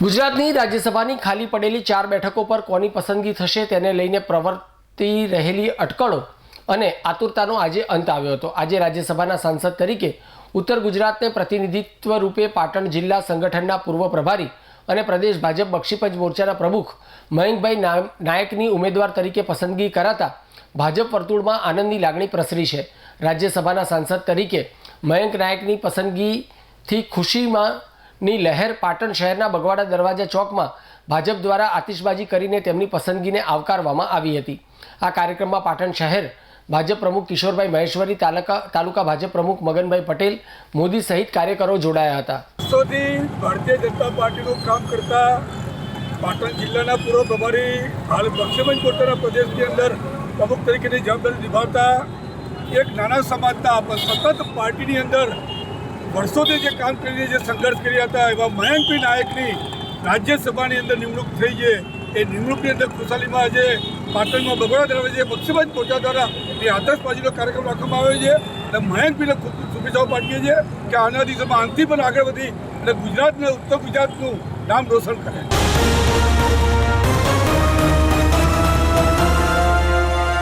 ગુજરાતની રાજ્યસભાની ખાલી પડેલી ચાર બેઠકો પર કોની પસંદગી થશે તેને લઈને પ્રવર્તી રહેલી અટકળો અને આતુરતાનો આજે અંત આવ્યો હતો. આજે રાજ્યસભાના સાંસદ તરીકે ઉત્તર ગુજરાતને પ્રતિનિધિત્વ રૂપે પાટણ જિલ્લા સંગઠનના પૂર્વ પ્રભારી અને પ્રદેશ ભાજપ બક્ષીપંચ મોરચાના પ્રમુખ મયંકભાઈ નાયકની ઉમેદવાર તરીકે પસંદગી કરાતા ભાજપ વર્તુળમાં આનંદની લાગણી પ્રસરી છે. રાજ્યસભાના સાંસદ તરીકે મયંક નાયકની પસંદગીથી ખુશીમાં ની લહેર પાટણ શહેરના બગવાડા દરવાજા ચોકમાં ભાજપ દ્વારા આતિશબાજી કરીને તેમની પસંદગીને આવકારવામાં આવી હતી. આ કાર્યક્રમમાં પાટણ શહેર ભાજપ પ્રમુખ કિશોરભાઈ મહેશ્વરી, તાલુકા તાલુકા ભાજપ પ્રમુખ મગનભાઈ પટેલ, મોદી સહિત કાર્યકરો જોડાયા હતા. વર્ષોથી ભારતીય જનતા પાર્ટીનું કામ કરતા પાટણ જિલ્લાના પૂર્વ પ્રભારી હાલ બક્ષીબંધ પોતાના પ્રદેશની અંદર પ્રમુખ તરીકેની જવાબદારી નિભાવતા એક નાના સમાજના સતત પાર્ટીની અંદર વર્ષોથી જે કામ કરીને જે સંઘર્ષ કર્યા હતા, એવા મયંકભાઈ નાયકની રાજ્યસભાની અંદર નિમણૂક થઈ છે. એ નિમણૂકની અંદર ખુશાલીમાં આજે પાટણમાં બગોડા દરવાજે બક્ષીબંધ મોરચા દ્વારા એ આતશબાજીનો કાર્યક્રમ રાખવામાં આવ્યો છે. અને મયંકભાઈને ખૂબ શુભેચ્છાઓ પાઠવીએ છીએ કે આના દિવસોમાં આનથી પણ આગળ વધી અને ગુજરાતને ઉત્તર ગુજરાતનું નામ રોશન કરે.